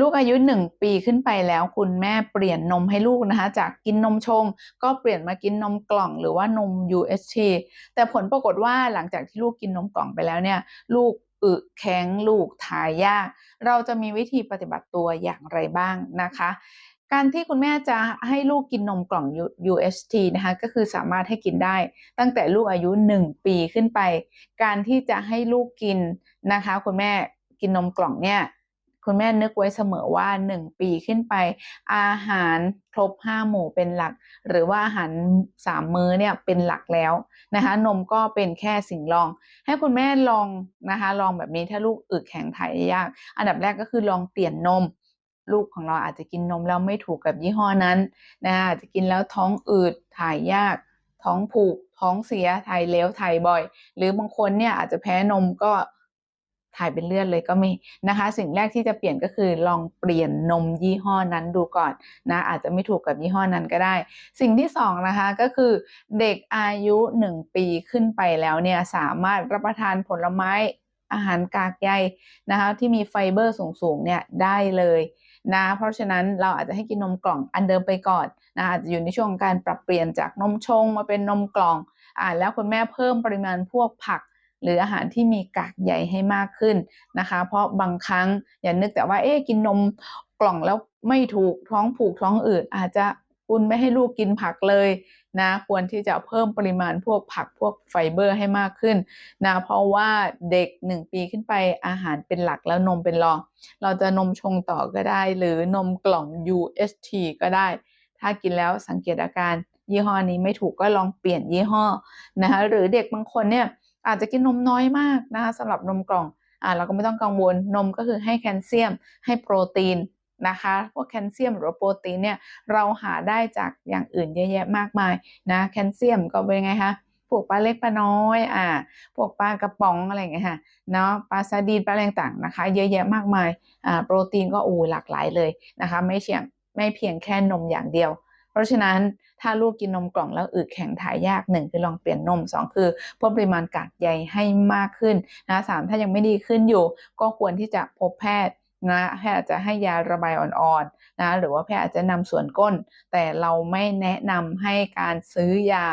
ลูกอายุหนึ่งปีขึ้นไปแล้วคุณแม่เปลี่ยนนมให้ลูกนะคะ จากกินนมชงก็เปลี่ยนมากินนมกล่องหรือว่านม UHT แต่ผลปรากฏว่าหลังจากที่ลูกกินนมกล่องไปแล้วเนี่ย ลูกอึแข็งลูกถ่ายยาก เราจะมีวิธีปฏิบัติตัวอย่างไรบ้างนะคะการที่คุณแม่จะให้ลูกกินนมกล่อง UHT นะคะก็คือสามารถให้กินได้ ตั้งแต่ลูกอายุ 1 ปีขึ้นไป การที่จะให้ลูกกินนะคะ คุณแม่กินนมกล่องเนี่ย คุณแม่นึกไว้เสมอว่า 1 ปีขึ้นไป อาหารครบ 5 หมู่เป็นหลัก หรือว่าอาหาร 3 มื้อเนี่ยเป็นหลักแล้วนะคะนมก็เป็นแค่สิ่งรอง ให้คุณแม่ลองนะคะลองแบบนี้ถ้าลูกอึแข็งถ่ายยาก อันดับแรกก็คือลองเปลี่ยนนมลูกของเราอาจจะกินนมแล้วไม่ถูกกับยี่ห้อนั้นนะคะอาจจะกินแล้วท้องอืดถ่ายยาก ท้องผูก ท้องเสียถ่ายเลวถ่ายบ่อย หรือบางคนเนี่ยอาจจะแพ้นมก็ ถ่ายเป็นเลือดเลยก็มีนะคะ สิ่งแรกที่จะเปลี่ยนก็คือลองเปลี่ยนนมยี่ห้อนั้นดูก่อนนะอาจจะไม่ถูกกับยี่ห้อนั้นก็ได้ สิ่งที่สองนะคะก็คือเด็กอายุ 1 ปีขึ้นไปแล้วเนี่ยสามารถรับประทานผลไม้อาหารกากใยนะคะที่มีไฟเบอร์สูงๆเนี่ยได้เลยนะเพราะฉะนั้นเราอาจจะให้กินนมกล่องอันเดิมไปก่อนนะอาจจะอยู่ในช่วงการปรับเปลี่ยนจากนมชงมาเป็นนมกล่องอ่าแล้วคุณแม่เพิ่มปริมาณพวกผัก หรืออาหารที่มีกากใยให้มากขึ้นนะคะ เพราะบางครั้งอย่านึกแต่ว่าเอ๊กินนมกล่องแล้วไม่ถูกท้องผูกท้องอืดอาจจะคุณไม่ให้ลูกกินผักเลยนะควรที่จะเพิ่มปริมาณพวกผักพวกไฟเบอร์ให้มากขึ้นนะเพราะว่าเด็ก 1 ปีขึ้นไปอาหารเป็นหลักแล้วนมเป็นรอง เราจะนมชงต่อก็ได้ หรือนมกล่อง UST ก็ได้ ถ้ากินแล้วสังเกตอาการยี่ห้อนี้ไม่ถูกก็ลองเปลี่ยนยี่ห้อนะคะหรือเด็กบางคนเนี่ย อาจจะกินนมน้อยมากนะคะสำหรับนมกล่องอ่าเราก็ไม่ต้องกังวลนมก็คือให้แคลเซียม ให้โปรตีนนะคะพวกแคลเซียมหรือโปรตีนเนี่ยเราหาได้จากอย่างอื่นเยอะแยะมากมายนะแคลเซียมก็เป็นไงคะพวกปลาเล็กปลาน้อยอ่าพวกปลากระป๋องอะไรเงี้ยค่ะเนาะปลาซาดีนปลาอะไรต่างนะคะ เยอะแยะมากมายอ่าโปรตีนก็อูหลากหลายเลยนะคะ ไม่เพียงไม่เพียงแค่นมอย่างเดียว เพราะฉะนั้นถ้าลูกกินนมกล่องแล้วอึแข็งถ่ายยากหนึ่งคือลองเปลี่ยนนมสองคือเพิ่มปริมาณกากใยให้มากขึ้นนะสามถ้ายังไม่ดีขึ้นอยู่ ก็ควรที่จะพบแพทย์นะแพทย์อาจจะให้ยาระบายอ่อนๆนะหรือว่าแพทย์อาจจะนำส่วนก้น แต่เราไม่แนะนำให้การซื้อยา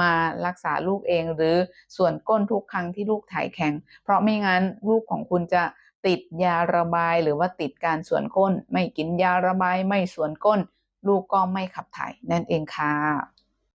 มารักษาลูกเองหรือส่วนก้นทุกครั้งที่ลูกถ่ายแข็ง เพราะไม่งั้นลูกของคุณจะติดยาระบายหรือว่าติดการส่วนก้น ไม่กินยาระบายไม่ส่วนก้น ลูกก็ไม่ขับถ่ายนั่นเองค่ะ